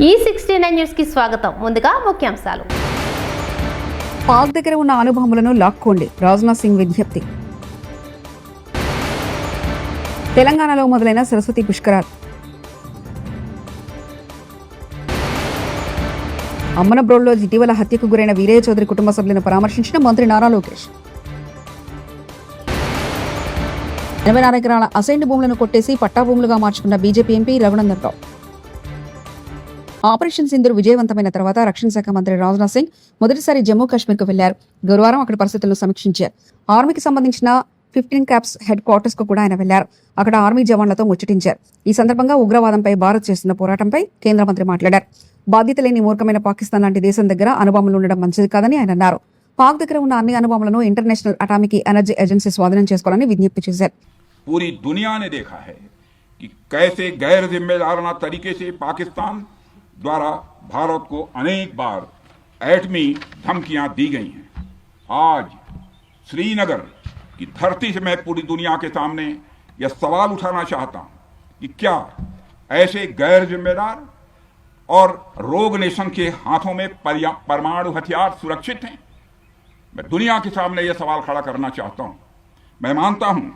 ఈ sixty nine న్యూస్కి స్వాగతం. ముందుగా ముఖ్యాంశాలు. పాక్ దగ్గర ఉన్న అనుభవములను లాక్కోండి. రాజ్నాథ్ సింగ్ విజ్ఞప్తి. తెలంగాణలో మొదలైన సరస్వతి పుష్కరాలు. అమ్మనబ్రోడ్లో ఇటీవల హత్యకు గురైన వీరయ్య చౌదరి కుటుంబ సభ్యులను పరామర్శించిన మంత్రి నారా లోకేష్. ఎనభై నాలుగు ఎకరాల అసైన్డ్ భూములను కొట్టేసి పట్టా భూములుగా మార్చుకున్న BJP MP Raghunandan Rao. Operation Sindoor విజయవంతమైన తర్వాత రక్షణ శాఖ మంత్రి రాజ్నాథ్ సింగ్ మొదటిసారి జమ్మూ కాశ్మీర్కు వెళ్లారు గురువారం అక్కడ పరిస్థితులను సమీక్షించారు ఆర్మీకి సంబంధించిన ఫిఫ్టీన్ క్యాప్స్ హెడ్ క్వార్టర్స్ కు కూడా ఆయన వెళ్లారు అక్కడ ఆర్మీ జవాన్లతో ముచ్చటించారు ఈ సందర్భంగా ఉగ్రవాదంపై భారత్ చేస్తున్న పోరాటంపై కేంద్ర మంత్రి మాట్లాడారు బాధ్యత లేని మూర్ఖమైన పాకిస్తాన్ లాంటి దేశం దగ్గర అనుభవములు ఉండడం మంచిది కాదని ఆయన అన్నారు పాక్ దగ్గర ఉన్న అన్ని అనుభవములను ఇంటర్నేషనల్ అటామిక్ ఎనర్జీ ఏజెన్సీ స్వాధీనం చేసుకోవాలని విజ్ఞప్తి చేశారు पूरी दुनिया ने देखा है कि कैसे गैर जिम्मेदाराना तरीके से पाकिस्तान द्वारा भारत को अनेक बार एटमी धमकियाँ दी गई हैं। आज श्रीनगर की धरती से मैं पूरी दुनिया के सामने यह सवाल उठाना चाहता हूँ कि क्या ऐसे गैर जिम्मेदार और रोग नेशन के हाथों में परमाणु हथियार सुरक्षित हैं? मैं दुनिया के सामने यह सवाल खड़ा करना चाहता हूँ। मैं मानता हूँ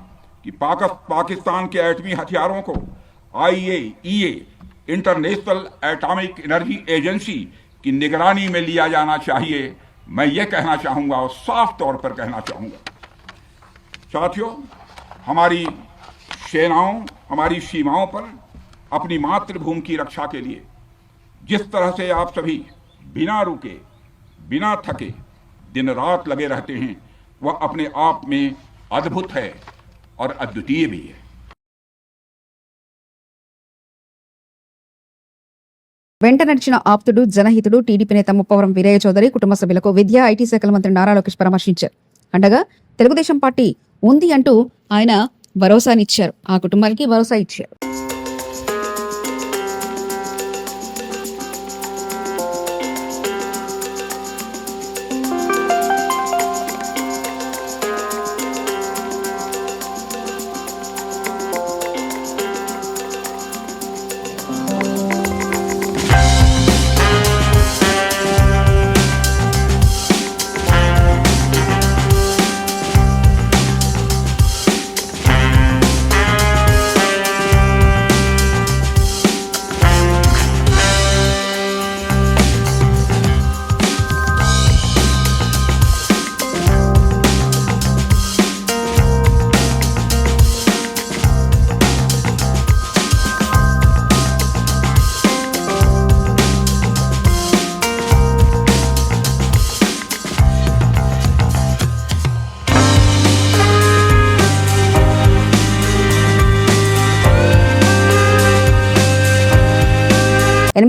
कि पाकिस्तान के एटमी हथियारों को IAEA international atomic energy agency की निगरानी में लिया जाना चाहिए। मैं ये कहना चाहूँगा और साफ़ तौर पर कहना चाहूँगा। साथियों, हमारी सेनाओं, हमारी सीमाओं पर अपनी मातृभूमि की रक्षा के लिए जिस तरह से आप सभी बिना रुके, बिना थके दिन रात लगे रहते हैं, वह अपने आप में अद्भुत है और अद्वितीय भी है। వెంట నడిచిన ఆప్తుడు జనహితుడు టీడీపీ నేత ముప్పవరం వీరయ్య చౌదరి కుటుంబ సభ్యులకు విద్యా ఐటీ శాఖల మంత్రి నారా లోకేష్ పరామర్శించారు. అండగా తెలుగుదేశం పార్టీ ఉంది అంటూ ఆయన భరోసానిచ్చారు. ఆ కుటుంబానికి భరోసా ఇచ్చారు.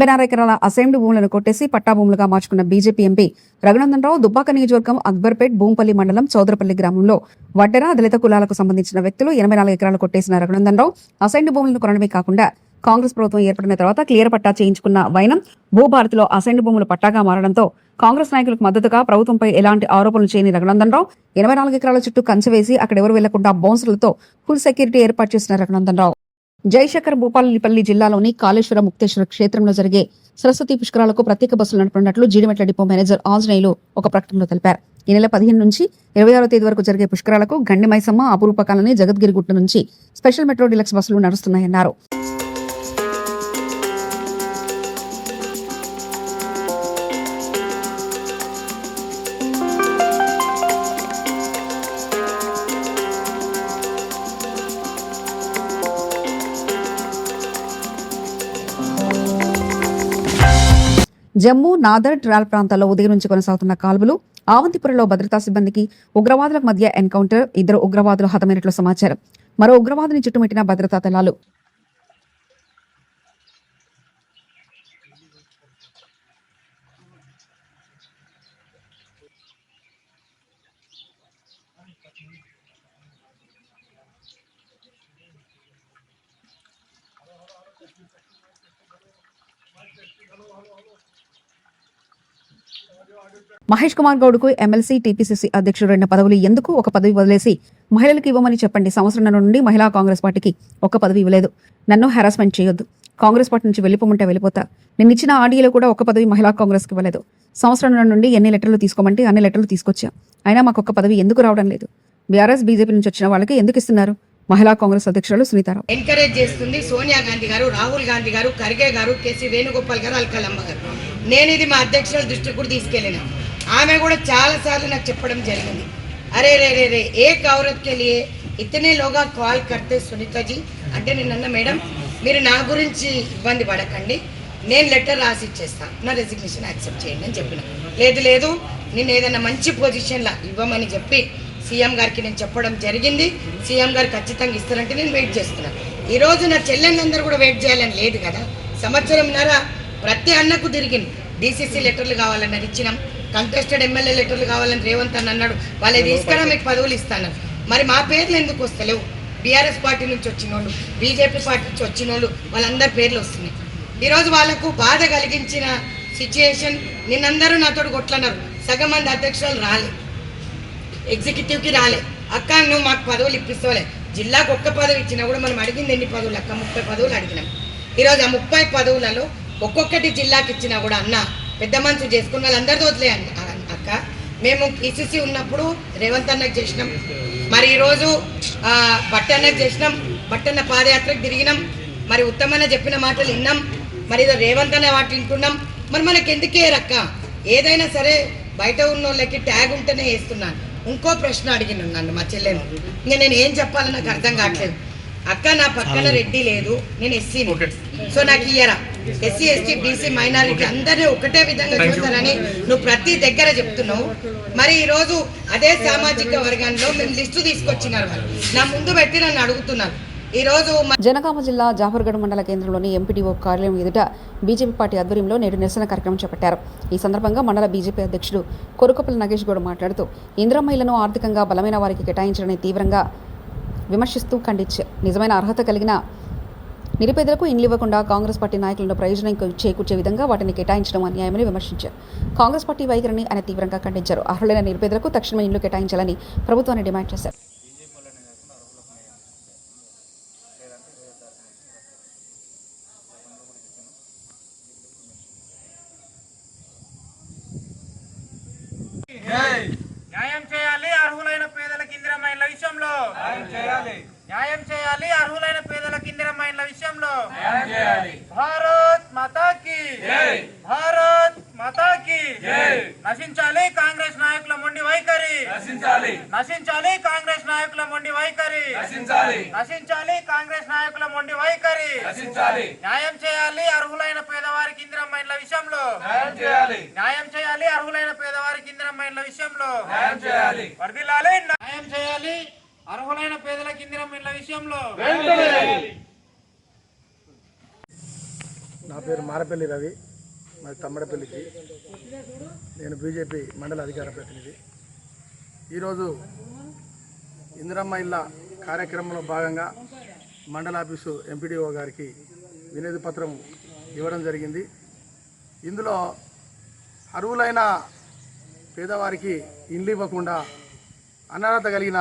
ఎనభై నాలుగు ఎకరాల అసెంబ్లీ భూములను కొట్టేసి పట్టా భూములుగా మార్చుకున్న బీజేపీ ఎంపీ రఘునందనరావు దుబ్బాక నియోజకవర్గం అక్బర్పేట్ భూంపల్లి మండలం చౌదరపల్లి గ్రామంలో వడ్డెర దళిత కులాలకు సంబంధించిన వ్యక్తులు ఎనభై నాలుగు ఎకరాలు కొట్టేసిన రఘునందనరావు అసెంబ్లీ భూములను కొనడమే కాకుండా కాంగ్రెస్ ప్రభుత్వం ఏర్పడిన తర్వాత క్లియర్ పట్టా చేయించుకున్న వైనం భూభారతిలో అసెంబ్లీ భూములు పట్టాగా మారడంతో కాంగ్రెస్ నాయకులకు మద్దతుగా ప్రభుత్వంపై ఎలాంటి ఆరోపణలు చేయని రఘునందనరావు ఎనభై నాలుగు ఎకరాల చుట్టూ కంచె వేసి అక్కడ ఎవరు వెళ్ళకుండా బౌన్సర్లతో ఫుల్ సెక్యూరిటీ ఏర్పాటు చేసిన రఘునందనరావు. జయశంకర్ భూపాలపల్లి జిల్లాలోని కాళేశ్వర ముక్తేశ్వర క్షేత్రంలో జరిగే సరస్వతి పుష్కరాలకు ప్రత్యేక బస్సులు నడుపుతున్నట్లు జీడిమెట్ల డిపో మేనేజర్ ఆంజనేయులు ఒక ప్రకటనలో తెలిపారు. ఈ నెల పదిహేను నుంచి ఇరవై ఆరో తేదీ వరకు జరిగే పుష్కరాలకు గండి మైసమ్మ అపురూప కాలనీ నుంచి స్పెషల్ మెట్రో డిలక్స్ బస్సులు నడుస్తున్నాయన్నారు. జమ్మూ నాదర్ ట్రాల్ ప్రాంతాల్లో ఉదయం నుంచి కొనసాగుతున్న కాల్పులు ఆవంతిపురలో భద్రతా సిబ్బందికి ఉగ్రవాదుల మధ్య ఎన్కౌంటర్ ఇద్దరు ఉగ్రవాదులు హతమైనట్లు సమాచారం. మరో ఉగ్రవాదిని చుట్టుముట్టిన భద్రతా దళాలు మహేష్ కుమార్ గౌడ్కు ఎమ్మెల్సీ టీపీసీసీ అధ్యక్షుడు రెండు పదవులు ఎందుకు ఒక పదవి వదిలేసి మహిళలకు ఇవ్వమని చెప్పండి. సంవత్సరం నుండి మహిళా కాంగ్రెస్ పార్టీకి ఒక పదవి ఇవ్వలేదు. నన్ను హెరాస్మెంట్ చేయొద్దు. కాంగ్రెస్ పార్టీ నుంచి వెళ్ళిపోమంటే వెళ్ళిపోతా. నేను ఇచ్చిన ఆడియోలో కూడా ఒక పదవి మహిళా కాంగ్రెస్కి ఇవ్వలేదు. సంవత్సరం నుండి ఎన్ని లెటర్లు తీసుకోమంటే అన్ని లెటర్లు తీసుకొచ్చా. అయినా మాకు ఒక పదవి ఎందుకు రావడం లేదు? బీఆర్ఎస్ బీజేపీ నుంచి వచ్చిన వాళ్ళకి ఎందుకు ఇస్తున్నారు? మహిళా కాంగ్రెస్ అధ్యక్షురాలు సునీతారావు. ఎంకరేజ్ చేస్తుంది సోనియా గాంధీ గారు రాహుల్ గాంధీ గారు ఖర్గే గారు కేసీ వేణుగోపాల్ గారు అల్కలమ్మ గారు. నేను ఇది మా అధ్యక్షుల దృష్టికి కూడా తీసుకెళ్ళిన. ఆమె కూడా చాలాసార్లు నాకు చెప్పడం జరిగింది. అరే రే రే రే ఏ కౌరత్ కెలియే ఇతనే లోగా కాల్ కడితే సునీతాజీ? అంటే నేను అన్న మేడం మీరు నా గురించి ఇబ్బంది పడకండి. నేను లెటర్ రాసి ఇచ్చేస్తాను నా రెసిగ్నేషన్ యాక్సెప్ట్ చేయండి అని చెప్పిన. లేదు లేదు నేను ఏదైనా మంచి పొజిషన్లో ఇవ్వమని చెప్పి సీఎం గారికి నేను చెప్పడం జరిగింది. సీఎం గారు ఖచ్చితంగా ఇస్తారంటే నేను వెయిట్ చేస్తున్నాను ఈ రోజు నా చెల్లెళ్ళందరూ కూడా వెయిట్ చేయాలని లేదు కదా. సంవత్సరంన్నర ప్రతి అన్నకు తిరిగింది డీసీసీ లెటర్లు కావాలన్నారు ఇచ్చినాం. కంటెస్టెడ్ ఎమ్మెల్యే లెటర్లు కావాలని రేవంత్ అని అన్నాడు. వాళ్ళే తీసుకురా మీకు పదవులు ఇస్తాను మరి మా పేర్లు ఎందుకు వస్తలేవు? బీఆర్ఎస్ పార్టీ నుంచి వచ్చిన వాళ్ళు బీజేపీ పార్టీ నుంచి వచ్చిన వాళ్ళు వాళ్ళందరి పేర్లు వస్తున్నాయి. ఈరోజు వాళ్ళకు బాధ కలిగించిన సిచ్యుయేషన్ నిన్నందరూ నాతో కొట్లన్నారు సగం మంది అధ్యక్షులు రాలే. ఎగ్జిక్యూటివ్కి రాలే. అక్క నువ్వు మాకు పదవులు ఇప్పిస్తావులే. జిల్లాకు ఒక్క పదవి ఇచ్చినా కూడా మనం అడిగింది ఎన్ని పదవులు? అక్క ముప్పై పదవులు అడిగినాం. ఈరోజు ఆ ముప్పై పదవులలో ఒక్కొక్కటి జిల్లాకి ఇచ్చినా కూడా అన్న పెద్ద మనసు చేసుకున్న వాళ్ళందరితో వదిలే అక్క. మేము పిసిసి ఉన్నప్పుడు రేవంత్ అన్నకు చేసినాం. మరి ఈరోజు ఆ, బట్టన్నకు చేసినాం. బట్టన్న పాదయాత్రకు తిరిగినాం. మరి ఉత్తమన్న చెప్పిన మాటలు విన్నాం. మరి ఏదో రేవంత్ అన్న వాటి వింటున్నాం. మరి మనకి ఎందుకే రక్క ఏదైనా సరే బయట ఉన్న వాళ్ళకి ట్యాగ్ ఉంటేనే వేస్తున్నాను ఇంకో ప్రశ్న అడిగిన నన్ను మా చెల్లెను ఇంకా నేను ఏం చెప్పాలో నాకు అర్థం కావట్లేదు. అక్క నా పక్కన రెడ్డి లేదు నేను ఎస్సీ సో నాకు ఇయ్యరా? ఎస్సీ ఎస్టీ బీసీ మైనారిటీ అందరినీ ఒకటే విధంగా చూస్తారని నువ్వు ప్రతి దగ్గర చెప్తున్నావు. మరి ఈ రోజు అదే సామాజిక వర్గంలో మేము లిస్టు తీసుకొచ్చినారు వాళ్ళు. నా ముందు పెట్టి నన్ను అడుగుతున్నారు. ఈ రోజు జనగామ జిల్లా జాఫర్గఢ్ మండల కేంద్రంలోని ఎంపీడీఓ కార్యాలయం ఎదుట బీజేపీ పార్టీ ఆధ్వర్యంలో నేడు నిరసన కార్యక్రమం చేపట్టారు. ఈ సందర్భంగా మండల బీజేపీ అధ్యక్షుడు కొరుకపల్లి నగేష్ గౌడ్ మాట్లాడుతూ ఇంద్రమహిళను ఆర్థికంగా బలమైన వారికి కేటాయించడాన్ని తీవ్రంగా విమర్శిస్తూ ఖండించారు. నిజమైన అర్హత కలిగిన నిరుపేదలకు ఇండ్లు ఇవ్వకుండా కాంగ్రెస్ పార్టీ నాయకులను ప్రయోజనం చేకూర్చే విధంగా వాటిని కేటాయించడం అన్యాయమని విమర్శించారు. కాంగ్రెస్ పార్టీ వైఖరిని ఆయన తీవ్రంగా ఖండించారు. అర్హులైన నిరుపేదలకు తక్షణమే ఇండ్లు కేటాయించాలని ప్రభుత్వాన్ని డిమాండ్ చేశారు న్యాయం చేయాలి అర్హులైన పేదలకు ఇందిరమైన్ల విషయంలో న్యాయం చేయాలి. అర్హులైన పేదలకు ఇందిరమైన్ల విషయంలో. భారత్ మాతాకి. భారత్ మాతాకి. నశించాలి కాంగ్రెస్ నాయకుల మొండి వైఖరి. నశించాలి. కాంగ్రెస్ నాయకుల మొండి వైఖరి. నశించాలి. కాంగ్రెస్ నాయకుల మొండి వైఖరి. న్యాయం చేయాలి అర్హులైన పేదవారికి ఇందిరమైన్ల విషయంలో. న్యాయం చేయాలి. అర్హులైన పేదవారికి ఇందిరమైన్ల విషయంలో. వర్దిల్లాలి న్యాయం చేయాలి. అర్హులైన పేదలకు ఇందిరమైన్ల విషయంలో. నా పేరు మారపల్లి రవి. మరి తమ్మడపల్లికి. నేను బీజేపీ మండల అధికార ప్రతినిధి. ఈరోజు ఇందిరమ్మ ఇళ్ళ కార్యక్రమంలో భాగంగా మండల ఆఫీసు ఎంపీడీఓ గారికి వినతి పత్రం ఇవ్వడం జరిగింది. ఇందులో అర్హులైన పేదవారికి ఇండ్లు ఇవ్వకుండా అనర్హత కలిగిన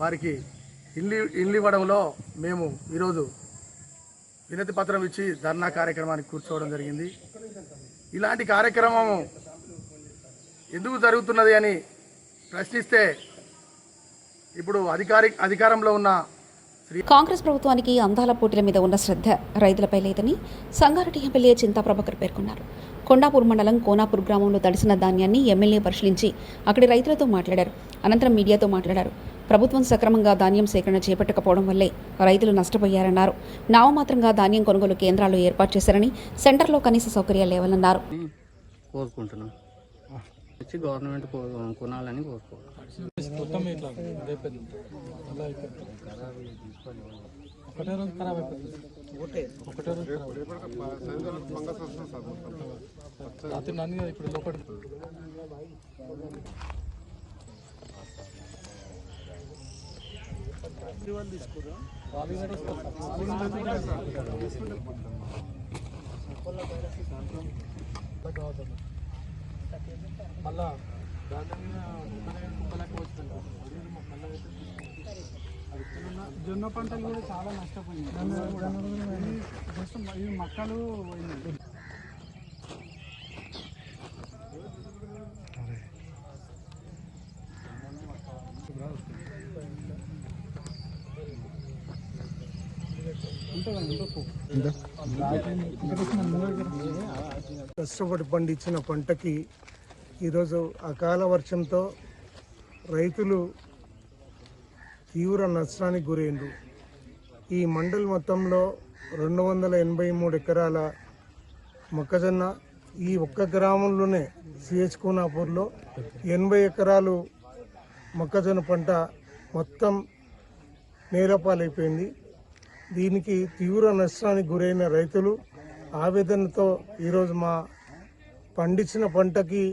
వారికి ఇల్లు ఇల్లు ఇవ్వడంలో మేము ఈరోజు వినతి పత్రం ఇచ్చి ధర్నా కార్యక్రమానికి కూర్చోవడం జరిగింది. ఇలాంటి కార్యక్రమం ఎందుకు జరుగుతున్నది అని ప్రశ్నిస్తే ఇప్పుడు అధికారి అధికారంలో ఉన్న కాంగ్రెస్ ప్రభుత్వానికి అందాల పోటీల మీద ఉన్న శ్రద్ధ రైతులపై లేదని సంగారెడ్డి ఎమ్మెల్యే చింతా ప్రభాకర్ పేర్కొన్నారు. కొండాపూర్ మండలం కోనాపూర్ గ్రామంలో తడిసిన ధాన్యాన్ని ఎమ్మెల్యే పరిశీలించి అక్కడి రైతులతో మాట్లాడారు. అనంతరం మీడియాతో మాట్లాడారు. ప్రభుత్వం సక్రమంగా ధాన్యం సేకరణ చేపట్టకపోవడం వల్లే రైతులు నష్టపోయారన్నారు. నామమాత్రంగా ధాన్యం కొనుగోలు కేంద్రాలు ఏర్పాటు చేశారని సెంటర్లో కనీస సౌకర్యాలు లేవన్నారు కోరుకుంటున్నాం. వచ్చి గవర్నమెంట్ కో- కొనాలని కోరుకోవాలి మళ్ళా జొన్న పంటలు కూడా చాలా నష్టపోయింది జస్ట్ ఈ మొక్కలు పోయినాయి. కష్టపడి పండించిన పంటకి ఈరోజు అకాల వర్షంతో రైతులు తీవ్ర నష్టానికి గురైండ్రు. ఈ మండల్ మొత్తంలో రెండు వందల ఎనభై మూడు ఎకరాల మొక్కజొన్న ఈ ఒక్క గ్రామంలోనే సిహెచ్ కోనాపూర్లో ఎనభై ఎకరాలు మొక్కజొన్న పంట మొత్తం నేలపాలైపోయింది. దీనికి తీవ్ర నష్టానికి గురైన రైతులు ఆవేదనతో ఈరోజు మా పండించిన పంటకి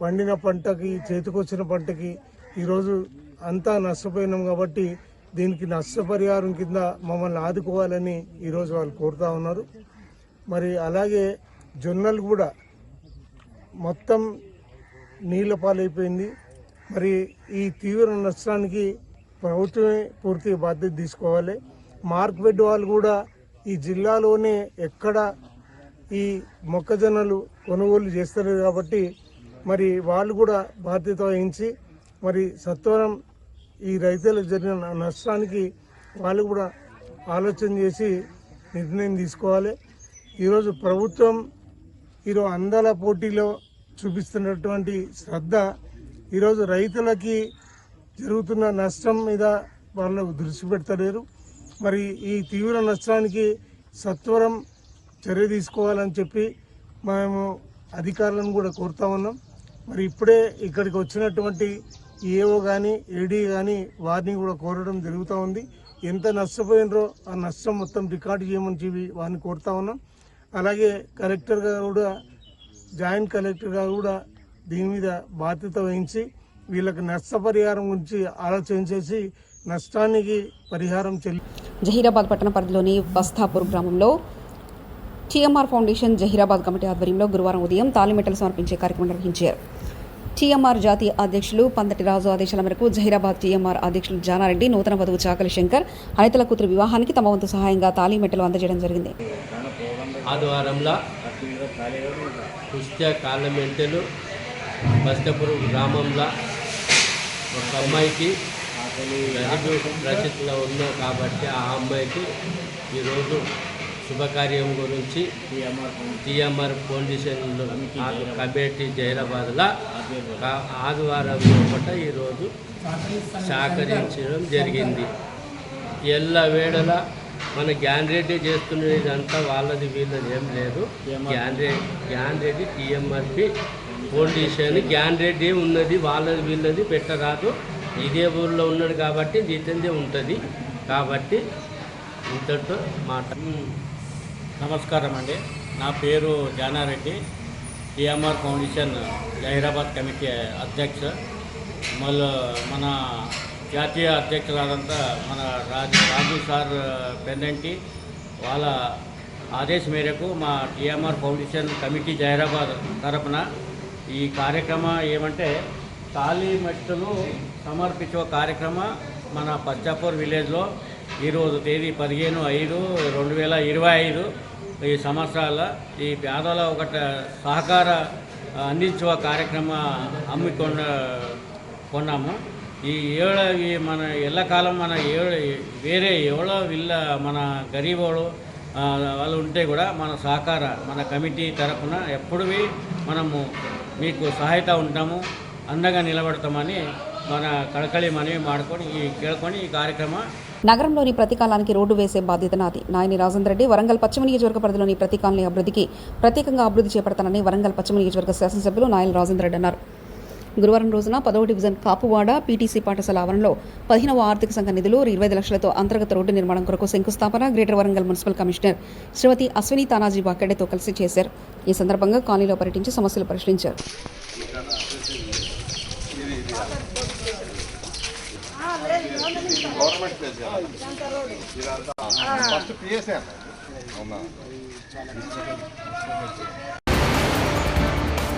పండిన పంటకి చేతికొచ్చిన పంటకి ఈరోజు అంతా నష్టపోయినాం కాబట్టి దీనికి నష్టపరిహారం కింద మమ్మల్ని ఆదుకోవాలని ఈరోజు వాళ్ళు కోరుతా ఉన్నారు. మరి అలాగే జొన్నలు కూడా మొత్తం నీళ్ళ పాలైపోయింది మరి ఈ తీవ్ర నష్టానికి ప్రభుత్వమే పూర్తి బాధ్యత తీసుకోవాలి. మార్క్బెడ్ వాళ్ళు కూడా ఈ జిల్లాలోనే ఎక్కడ ఈ మొక్కజొన్నలు కొనుగోలు చేస్తారు కాబట్టి మరి వాళ్ళు కూడా బాధ్యత వహించి మరి సత్వరం ఈ రైతులకు జరిగిన నష్టానికి వాళ్ళు కూడా ఆలోచన చేసి నిర్ణయం తీసుకోవాలి. ఈరోజు ప్రభుత్వం ఈరోజు అందాల పోటీలో చూపిస్తున్నటువంటి శ్రద్ధ ఈరోజు రైతులకి జరుగుతున్న నష్టం మీద వాళ్ళు దృష్టి పెడతలేరు. మరి ఈ తీవ్ర నష్టానికి సత్వరం చర్య తీసుకోవాలని చెప్పి మేము అధికారులను కూడా కోరుతా ఉన్నాం. మరి ఇప్పుడే ఇక్కడికి వచ్చినటువంటి ఏఓ కానీ ఏడీ కానీ వారిని కూడా కోరడం జరుగుతూ ఉంది. ఎంత నష్టపోయినరో ఆ నష్టం మొత్తం రికార్డు చేయమని చెప్పి వారిని కోరుతా ఉన్నాం. అలాగే కలెక్టర్గా కూడా జాయింట్ కలెక్టర్గా కూడా దీని మీద బాధ్యత వహించి వీళ్ళకి నష్టపరిహారం గురించి ఆలోచన చేసి నష్టానికి పరిహారం చెల్లి జహీరాబాద్ పట్టణ పరిధిలోని బస్తాపూర్ గ్రామంలో టీఎంఆర్ ఫౌండేషన్ జహీరాబాద్ కమిటీ ఆధ్వర్యంలో గురువారం ఉదయం తాలిమెట్టలు సమర్పించే కార్యక్రమం నిర్వహించారు. టీఎంఆర్ జాతీయ అధ్యక్షులు పందటి రాజు ఆదేశాల మేరకు జహీరాబాద్ టీఎంఆర్ అధ్యక్షులు జానారెడ్డి నూతన వధువు చాకలి శంకర్ అనితల కూతురు వివాహానికి తమ వంతు సహాయంగా తాలిమెట్టలు అందజేయడం జరిగింది. ఆదివారంలో బస్తపురం గ్రామంలో ఒక అమ్మాయికి గదిబి రచితలో ఉన్నాం కాబట్టి ఆ అమ్మాయికి ఈరోజు శుభకార్యం గురించి టిఎంఆర్ ఫౌండేషన్ కమిటీ జైరాబాద్లో ఆదివారం పూట ఈరోజు సహకరించడం జరిగింది. ఎల్ల వేళల మన జ్ఞాన్ రెడ్డి చేస్తున్నది ఇదంతా వాళ్ళది వీళ్ళది ఏం లేదు. జ్ఞాన్ రెడ్డి జ్ఞాన్ రెడ్డి టీఎంఆర్పి ఫౌండేషన్ జ్ఞాన్ రెడ్డి ఉన్నది వాళ్ళది వీళ్ళది పెట్టరాదు. ఇదే ఊర్లో ఉన్నాడు కాబట్టి ఇతందే ఉంటుంది. కాబట్టి ఇంతటితో మాట. నమస్కారం అండి. నా పేరు Janareddy TMR foundation Zaheerabad committee అధ్యక్ష. మళ్ళీ మన జాతీయ అధ్యక్షురాలంతా మన రాజు రాజు సార్ పెండంటి వాళ్ళ ఆదేశం మేరకు మా టిఎంఆర్ ఫౌండేషన్ కమిటీ జహీరాబాద్ తరపున ఈ కార్యక్రమం ఏమంటే ఖాళీ మట్టును సమర్పించే కార్యక్రమ మన పచ్చాపూర్ విలేజ్లో. ఈరోజు తేదీ పదిహేను ఐదు రెండు వేల ఇరవై ఐదు. ఈ సంవత్సరాల ఈ పేదల ఒకట సహకార అందించే కార్యక్రమం అమ్మికొన్న కొన్నాము. ఈ ఏళ్ళ ఈ మన ఎల్లకాలం మన ఏడు వేరే ఎవడో వీళ్ళ మన గరీబోడు వాళ్ళు ఉంటే కూడా మన సహకార మన కమిటీ తరఫున ఎప్పుడు మనము మీకు సహాయత ఉంటాము అందంగా నిలబడతామని మన కడకళి మనవి మాడుకొని ఈ కేడుకొని ఈ కార్యక్రమం నగరంలోని ప్రతికాలానికి రోడ్డు వేసే బాధ్యత నాది నాయని రాజేంద్ర రెడ్డి వరంగల్ పశ్చిమ నియోజకవర్గ పరిధిలోని ప్రతికాలని అభివృద్ధికి ప్రత్యేకంగా అభివృద్ధి చేపడతానని వరంగల్ పశ్చిమ నియోజకవర్గ శాసనసభ్యులు నాయన రాజేంద్ర రెడ్డి అన్నారు. గురువారం రోజున పదవ డివిజన్ కాపువాడ పీటీసీ పాఠశాల ఆవరణలో పదిహేనవ ఆర్థిక సంఘ నిధులు ఇరవై ఐదు లక్షలతో అంతర్గత రోడ్డు నిర్మాణం కొరకు శంకుస్థాపన greater Warangal municipal commissioner Shrimati Ashwini Tanaji వాకెడేతో కలిసి చేశారు. ఈ సందర్భంగా కాలనీలో పర్యటించి సమస్యలు పరిశీలించారు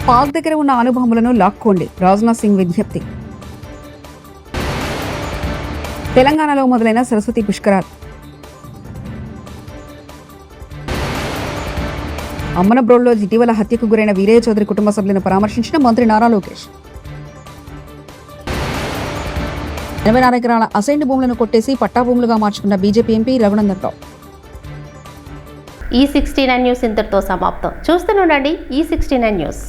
పాక్ దగ్గర ఉన్న అణుబాంబులను లాక్కోండి. రాజ్నాథ్ సింగ్ విజ్ఞప్తి. తెలంగాణలో మొదలైన సరస్వతి పుష్కరాలు. అమ్మనబ్రోడ్లో ఇటీవల హత్యకు గురైన వీరయ్య చౌదరి కుటుంబ సభ్యులను పరామర్శించిన మంత్రి నారా లోకేష్. ఎనభై నాలుగు ఎకరాల అసైన్డ్ భూములను కొట్టేసి పట్టా భూములుగా మార్చుకున్న బీజేపీ ఎంపీ రఘునందన్ రావు. ఈ సిక్స్టీ నైన్ న్యూస్ ఇంతటితో సమాప్తం. చూస్తూనే ఉండండి ఈ సిక్స్టీ నైన్ న్యూస్.